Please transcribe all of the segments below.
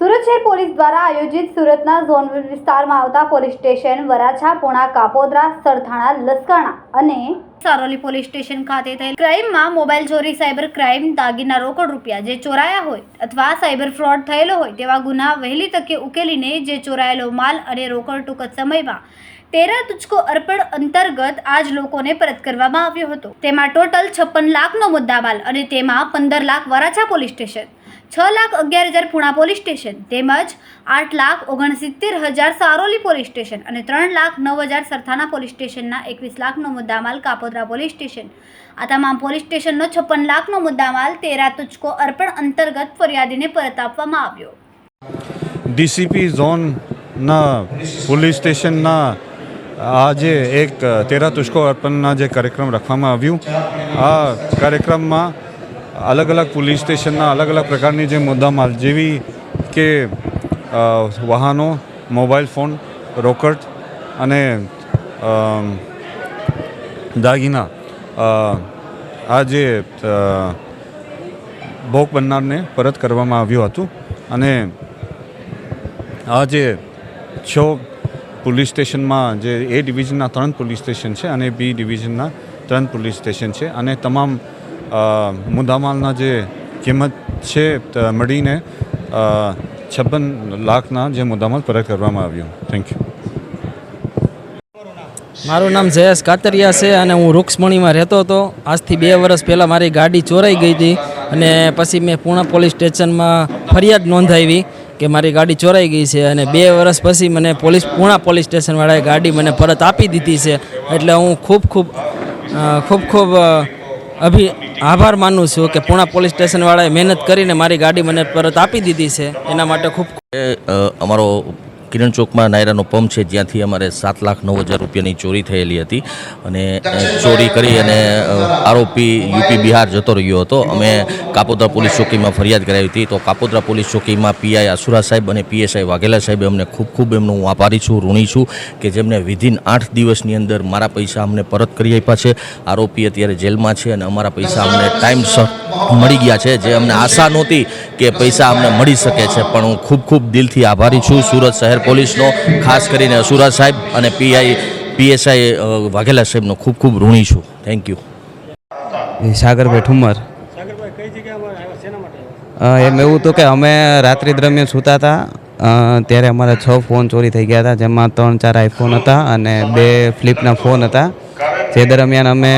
સુરત શહેર પોલીસ દ્વારા આયોજિત સુરતના ઝોન વિસ્તારમાં આવતા પોલીસ સ્ટેશન વરાછા, પુણા, કાપોદ્રા, સરથાણા, લસકાણા અને સારોલી પોલીસ સ્ટેશન ખાતે થયેલ ક્રાઇમમાં મોબાઈલ ચોરી, સાયબર ક્રાઇમ, દાગીના રોકડ રૂપિયા જે ચોરાયા હોય અથવા સાયબર ફ્રોડ થયેલો હોય તેવા ગુના વહેલી તકે ઉકેલીને જે ચોરાયેલો માલ અને રોકડ ટૂંક જ સમયમાં તેરા તુચકો અર્પણ અંતર્ગત આજ લોકોને પરત કરવામાં આવ્યો હતો. તેમાં ટોટલ છપ્પન લાખનો મુદ્દામાલ અને તેમાં પંદર લાખ વરાછા પોલીસ સ્ટેશન, છ લાખ અગિયાર હજાર પૂણા પોલીસ સ્ટેશન, તેમજ આઠ લાખ ઓગણસિત્તેર હજાર સારોલી પોલીસ સ્ટેશન અને ત્રણ લાખ નવ હજાર સરથાના પોલીસ સ્ટેશનના એકવીસ લાખનો મુદ્દામાલ કાપોદ્રા પોલીસ સ્ટેશન. આ તમામ પોલીસ સ્ટેશનનો છપ્પન લાખનો મુદ્દામાલ તેરા તુચકો અર્પણ અંતર્ગત ફરિયાદીને પરત આપવામાં આવ્યો. ડીસીપી ઝોનના પોલીસ સ્ટેશનના આજે એક તેરા તુષ્કો અર્પણના જે કાર્યક્રમ રાખવામાં આવ્યું, આ કાર્યક્રમમાં અલગ અલગ પોલીસ સ્ટેશનના અલગ અલગ પ્રકારની જે મુદ્દામાલ, જેવી કે વાહનો, મોબાઈલ ફોન, રોકડ અને દાગીના આ જે ભોગ બનનારને પરત કરવામાં આવ્યું હતું. અને આ જે છ પોલીસ સ્ટેશનમાં જે એ ડિવિઝનના ત્રણ પોલીસ સ્ટેશન છે અને બી ડિવિઝનના ત્રણ પોલીસ સ્ટેશન છે અને તમામ મુદ્દામાલના જે કિંમત છે મળીને છપ્પન લાખના જે મુદ્દામાલ પરત કરવામાં આવ્યું. થેન્ક યુ મારું નામ જયેશ કાતરિયા છે અને હું રૂક્ષમણીમાં રહેતો હતો. આજથી બે વર્ષ પહેલાં મારી ગાડી ચોરાઈ ગઈ હતી અને પછી મેં પૂણા પોલીસ સ્ટેશનમાં ફરિયાદ નોંધાવી. કે મારી ગાડી ચોરાઈ ગઈ છે અને બે વર્ષ પછી મને પોલીસ, પૂણા પોલીસ સ્ટેશનવાળાએ ગાડી મને પરત આપી દીધી છે. એટલે હું ખૂબ ખૂબ ખૂબ ખૂબ અભિ, આભાર માનું છું કે પૂણા પોલીસ સ્ટેશનવાળાએ મહેનત કરીને મારી ગાડી મને પરત આપી દીધી છે. એના માટે ખૂબ અમારો કિરણ ચોકમાં નાયરાનો પંપ છે, જ્યાંથી અમારે સાત લાખ નવ હજાર રૂપિયાની ચોરી થયેલી હતી અને ચોરી કરી અને આરોપી યુપી બિહાર જતો રહ્યો હતો. અમે કાપોદ્રા પોલીસ ચોકીમાં ફરિયાદ કરાવી હતી. તો કાપોદ્રા પોલીસ ચોકીમાં પીઆઈ આસુરા સાહેબ અને પીએસઆઈ વાઘેલા સાહેબે અમને ખૂબ ખૂબ એમનો હું આભારી છું, ઋણી છું કે જેમને વિધિન આઠ દિવસની અંદર મારા પૈસા અમને પરત કરી આપ્યા છે. આરોપી અત્યારે જેલમાં છે અને અમારા પૈસા અમને ટાઈમસર મળી ગયા છે, જે અમને આશા નહોતી કે પૈસા અમને મળી શકે છે. પણ હું ખૂબ ખૂબ દિલથી આભારી છું સુરત શહેર પોલીસનો, ખાસ કરીને અસુરા સાહેબ અને પીઆઈ, પીએસઆઈ વાઘેલા સાહેબનો ખૂબ ખૂબ ઋણી છું. થેન્ક યુ સાગરભાઈ ઠુમર એમ એવું હતું કે અમે રાત્રિ દરમિયાન સૂતા હતા. ત્યારે અમારા છ ફોન ચોરી થઈ ગયા હતા, જેમાં ત્રણ ચાર આઈફોન હતા અને બે ફ્લિપના ફોન હતા. જે દરમિયાન અમે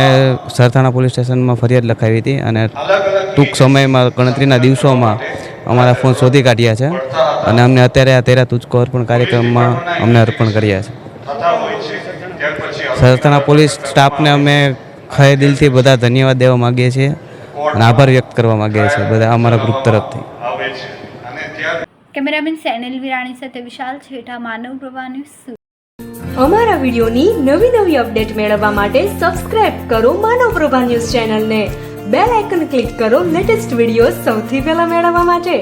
સરથાણા પોલીસ સ્ટેશનમાં ફરિયાદ લખાવી હતી અને ટૂંક સમયમાં, ગણતરીના દિવસોમાં અમારા ફોન શોધી કાઢ્યા છે અને અમને અત્યારે આ તેરા તુચકો અર્પણ કાર્યક્રમમાં અમને અર્પણ કર્યા છે. સરથાણા પોલીસ સ્ટાફને અમે ખરે દિલથી બધા ધન્યવાદ દેવા માગીએ છીએ. અને આભાર વ્યક્ત કરવા માંગે છે બધા અમારા ગ્રુપ તરફથી. કેમેરામેન સેનિલ વિરાણી સાથે વિશાલ છેઠા માનવ પ્રભા ન્યૂઝ. અમારા વિડીયોની નવી નવી અપડેટ મેળવવા માટે સબસ્ક્રાઇબ કરો માનવ પ્રભા ન્યૂઝ ચેનલને. બેલ આઇકન ક્લિક કરો લેટેસ્ટ વીડિયો સૌથી પહેલા મેળવવા માટે.